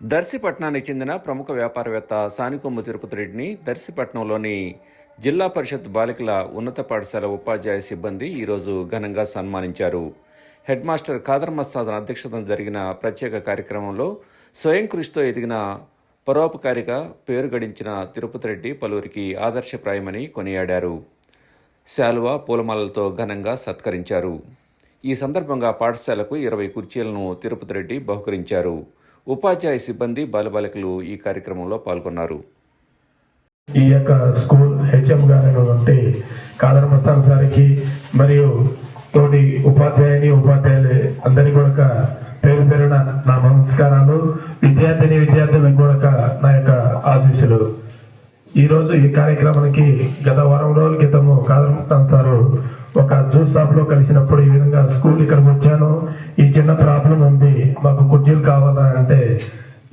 దర్శిపట్నానికి చెందిన ప్రముఖ వ్యాపారవేత్త సానికొమ్ము తిరుపతి రెడ్డిని దర్శిపట్నంలోని జిల్లా పరిషత్ బాలికల ఉన్నత పాఠశాల ఉపాధ్యాయ సిబ్బంది ఈరోజు ఘనంగా సన్మానించారు. హెడ్ మాస్టర్ ఖాదర్ అధ్యక్షతన జరిగిన ప్రత్యేక కార్యక్రమంలో స్వయం కృషితో ఎదిగిన పరోపకారిగా పేరు గడించిన తిరుపతి రెడ్డి పలువురికి ఆదర్శప్రాయమని కొనియాడారు. శాలువా పూలమాలలతో ఘనంగా సత్కరించారు. ఈ సందర్భంగా పాఠశాలకు ఇరవై కుర్చీలను తిరుపతి రెడ్డి బహుకరించారు. ఉపాధ్యాయ సిబ్బంది బాలబాలికలు ఈ కార్యక్రమంలో పాల్గొన్నారు. ఈ యొక్క స్కూల్ హెచ్ఎం గారైనటువంటి కాదర్ మస్తాన్ సార్కి మరియు తోటి ఉపాధ్యాయుని ఉపాధ్యాయులు అందరి కూడా పేరు పేరున నా నమస్కారాలు. విద్యార్థిని విద్యార్థులకు కూడా నా యొక్క ఆశీస్సులు. ఈరోజు ఈ కార్యక్రమానికి గత వారం రోజుల క్రితము కాదర్ మస్తాన్ సార్ ఒక జ్యూస్ షాప్లో కలిసినప్పుడు ఈ విధంగా స్కూల్ ఇక్కడికి వచ్చాను ఈ చిన్న ప్రాబ్లం ఉంది. మాకు కుర్చీలు కావాలా అంటే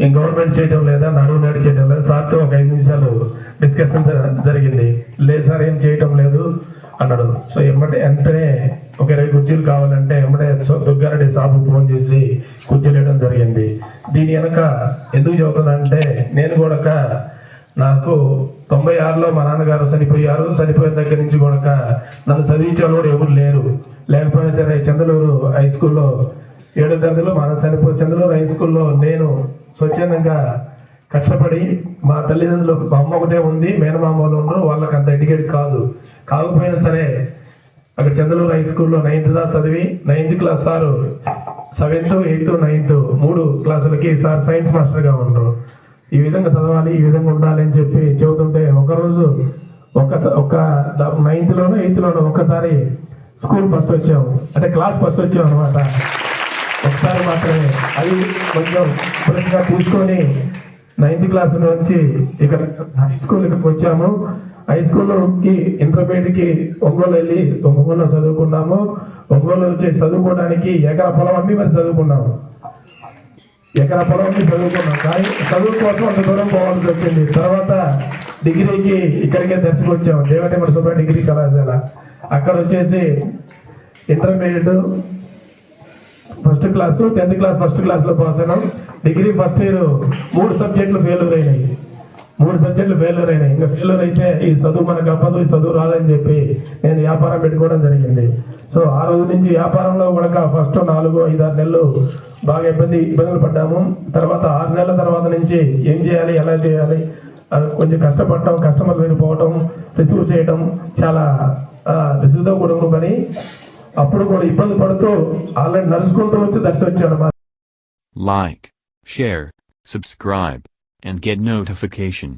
ఈ గవర్నమెంట్ చేయడం లేదా నడువు నడి చేయడం లేదా. సార్తో ఒక ఐదు నిమిషాలు డిస్కషన్ జ- జరిగింది. లేదు సార్ ఏం చేయటం లేదు అన్నాడు. సో ఎమ్మటే వెంటనే ఒక ఇరవై కుర్చీలు కావాలంటే ఎమ్మటే సో- దుర్గారెడ్డి షాపు ఫోన్ చేసి కుర్చీలు వేయడం జరిగింది. దీని వెనక ఎందుకు చెబుతుందంటే నేను కూడా ఒక నాకు తొంభై ఆరులో మా నాన్నగారు చనిపోయారు చనిపోయిన దగ్గర నుంచి కూడా నన్ను చదివించే వాళ్ళు కూడా ఎవరు లేరు. లేకపోయినా సరే చంద్రలూరు హై స్కూల్లో ఏడో తరగతిలో మన చనిపోయి చంద్రలూరు హై స్కూల్లో నేను స్వచ్ఛందంగా కష్టపడి మా తల్లిదండ్రులు మా అమ్మ ఒకటే ఉంది మేనమామలు వాళ్ళు ఉన్నారు వాళ్ళకి అంత ఎడ్యుకేట్ కాదు. కాకపోయినా సరే అక్కడ చంద్రలూరు హై స్కూల్లో నైన్త్ దాకా చదివి ninth class sir seventh eighth ninth మూడు క్లాసులకి సార్ సైన్స్ మాస్టర్గా ఉన్నారు ఈ విధంగా చదవాలి ఈ విధంగా ఉండాలి అని చెప్పి చెబుతుంటే ఒకరోజు ఒక ఒక నైన్త్ లోనో ఎయిత్ ఒక్కసారి స్కూల్ ఫస్ట్ వచ్చాము అంటే క్లాస్ ఫస్ట్ వచ్చాం అనమాట ఒకసారి మాత్రమే అది కొంచెం పురస్గా కూర్చొని నైన్త్ క్లాస్ నుంచి ఇక్కడ హై స్కూల్ ఇక్కడికి వచ్చాము. హై స్కూల్కి ఇంటర్మీడియట్కి ఒంగోలు వెళ్ళి ఒంగోలులో చదువుకున్నాము. ఒంగోలు వచ్చి చదువుకోవడానికి ఎకరా పొలం అమ్మి మరి చదువుకున్నాము. ఎక్కడ పొలం చదువుకున్నాం కానీ చదువు కోసం అంత దూరం పోవాల్సి వచ్చింది. తర్వాత డిగ్రీకి ఇక్కడికే దర్శకు వచ్చాము దేవటేమడ సుబ్బాయి డిగ్రీ కళాశాల. అక్కడ వచ్చేసి intermediate first class tenth class first క్లాస్లో పాస్ అయినాం. డిగ్రీ ఫస్ట్ ఇయర్ మూడు సబ్జెక్టులు ఫెయిల్యూర్ అయినాయి. మూడు సబ్జెక్టులు ఫెయిల్యూర్ అయినాయి. ఇంకా ఫెయిల్యూర్ అయితే ఈ చదువు మనకు అవ్వదు ఈ చదువు రాదని చెప్పి నేను వ్యాపారం పెట్టుకోవడం జరిగింది. సో ఆ రోజు నుంచి వ్యాపారంలో కూడా ఫస్ట్ నాలుగు ఐదు ఆరు నెలలు బాగా ఇబ్బంది ఇబ్బందులు పడ్డాము. తర్వాత ఆరు నెలల తర్వాత నుంచి ఏం చేయాలి ఎలా చేయాలి కొంచెం కష్టపడటం కస్టమర్లు వెళ్ళిపోవటం రిసీవ్ చేయటం చాలా రిసీవ్తో కూడిన పని అప్పుడు కూడా ఇబ్బంది పడుతూ ఆల్రెడీ నడుచుకుంటూ వచ్చి దర్శనం వచ్చాను Like, share subscribe and get notification.